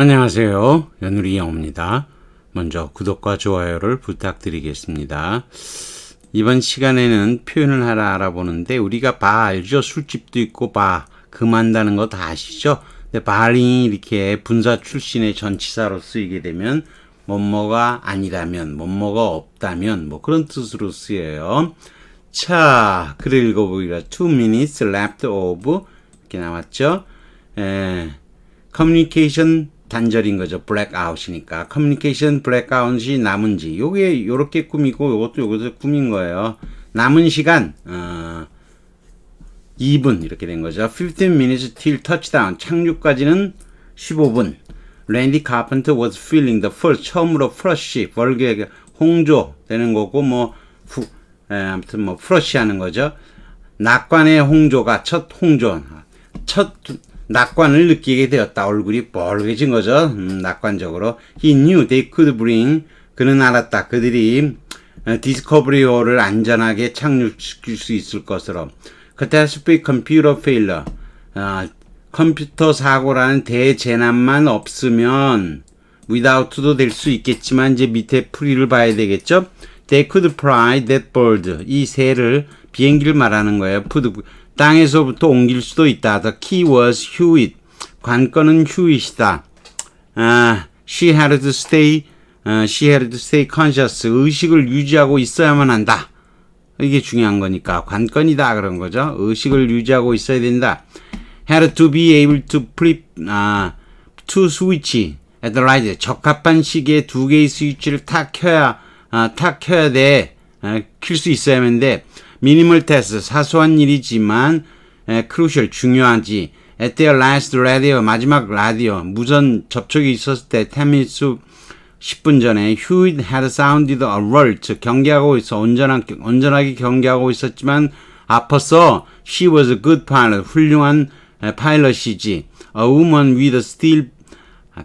안녕하세요. 연우리 영호입니다. 먼저 구독과 좋아요를 부탁드리겠습니다. 이번 시간에는 표현을 하나 알아보는데 우리가 바 알죠? 술집도 있고 바 금한다는 거 다 아시죠? 근데 바링이 이렇게 분사 출신의 전치사로 쓰이게 되면 뭐뭐가 아니라면 뭐뭐가 없다면 뭐 그런 뜻으로 쓰여요. 자, 글을 읽어보기가 two minutes left of 이렇게 나왔죠? 에, 커뮤니케이션 단절인 거죠. 블랙아웃이니까. 커뮤니케이션 블랙아웃이 남은지. 요게 요렇게 꾸미고 요것도 요것도 꾸민 거예요. 남은 시간 어 2분 이렇게 된 거죠. 15 minutes till touchdown. 착륙까지는 15분. 랜디 카펜터 was feeling the first 처음으로 flush 벌게 홍조 되는 거고 뭐 후, 에, 아무튼 뭐 flush 하는 거죠. 낙관의 홍조가 첫 홍조 첫 낙관을 느끼게 되었다. 얼굴이 뻘개진 거죠. 음, 낙관적으로. He knew they could bring. 그는 알았다. 그들이 디스커버리오를 안전하게 착륙시킬 수 있을 것으로. Catastrophic computer failure. 아, 컴퓨터 사고라는 대재난만 없으면 without도 될 수 있겠지만 이제 밑에 풀이를 봐야 되겠죠. They could fly that bird. 이 새를 비행기를 말하는 거예요. 푸드 땅에서부터 옮길 수도 있다. The key was Hewitt. 관건은 휴잇이다. 아, she had to stay, 어, she had to stay conscious. 의식을 유지하고 있어야만 한다. 이게 중요한 거니까 관건이다 그런 거죠. 의식을 유지하고 있어야 된다. had to be able to flip, 아, to switch at the right. 적합한 시기에 두 개의 스위치를 탁 켜야, 아, 탁 켜야 돼. 아, 킬수 있어야 하는데 미니멀 테스트 사소한 일이지만 에, 크루셜 중요하지. At their last 마지막 라디오 무선 접촉이 있었을 때10 minutes 10분 전에 Hewitt had sounded alert 경계하고 있어 온전한 온전하게 경계하고 있었지만 아팠어. She was a good pilot 훌륭한 에, 파일럿이지. A woman with a steel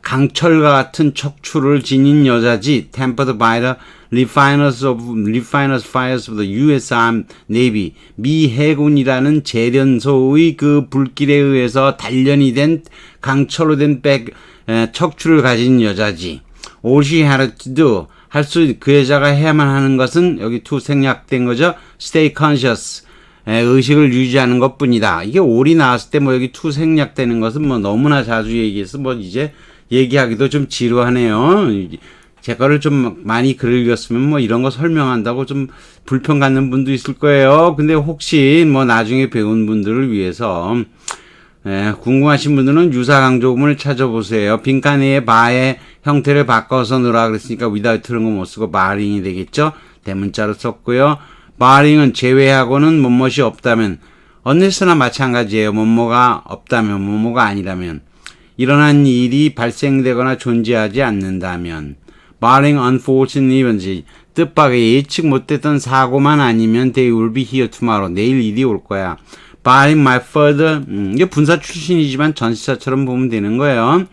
강철과 같은 척추를 지닌 여자지. Tempered by the refiners of refiners fires of the U.S. Army Navy. 미 해군이라는 재련소의 그 불길에 의해서 단련이 된 강철로 된 백, 에, 척추를 가진 여자지. All she had to do 할수 그 여자가 해야만 하는 것은 여기 투 생략된 거죠. Stay conscious. 에, 의식을 유지하는 것 뿐이다. 이게 올이 나왔을 때 뭐 여기 투 생략되는 것은 뭐 너무나 자주 얘기해서 뭐 이제 얘기하기도 좀 지루하네요. 제 거를 좀 많이 글을 읽었으면 뭐 이런 거 설명한다고 좀 불편 갖는 분도 있을 거예요. 근데 혹시 뭐 나중에 배운 분들을 위해서 예, 궁금하신 분들은 유사 강조음을 찾아보세요. 빈칸의 바의 형태를 바꿔서 넣으라 그랬으니까 without는 거못 쓰고 바링이 되겠죠. 대문자로 썼고요. 바링은 제외하고는 뭐뭇이 없다면 언니스나 마찬가지예요. 뭐뭐가 없다면 뭐뭐가 아니라면 일어난 일이 발생되거나 존재하지 않는다면 barring unfortunate events 뜻밖의 예측 못했던 사고만 아니면 they will be here tomorrow 내일 일이 올 거야 barring my further 음, 이게 분사 출신이지만 전시사처럼 보면 되는 거예요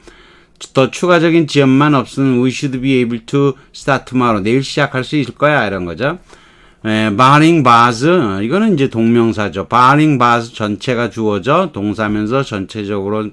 더 추가적인 지연만 없으면 we should be able to start tomorrow 내일 시작할 수 있을 거야 이런 거죠 에, barring bars 이거는 이제 동명사죠 barring bars 전체가 주어져 동사면서 전체적으로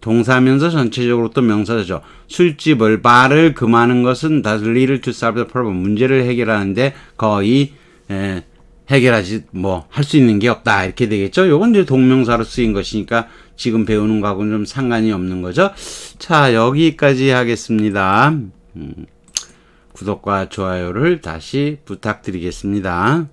동사면서 전체적으로 또 명사죠. 술집을 바를 금하는 것은 little to solve the problem. 문제를 해결하는데 거의 에, 해결하지 뭐 할 수 있는 게 없다 이렇게 되겠죠. 요건 이제 동명사로 쓰인 것이니까 지금 배우는 거하고는 좀 상관이 없는 거죠. 자 여기까지 하겠습니다. 음, 구독과 좋아요를 다시 부탁드리겠습니다.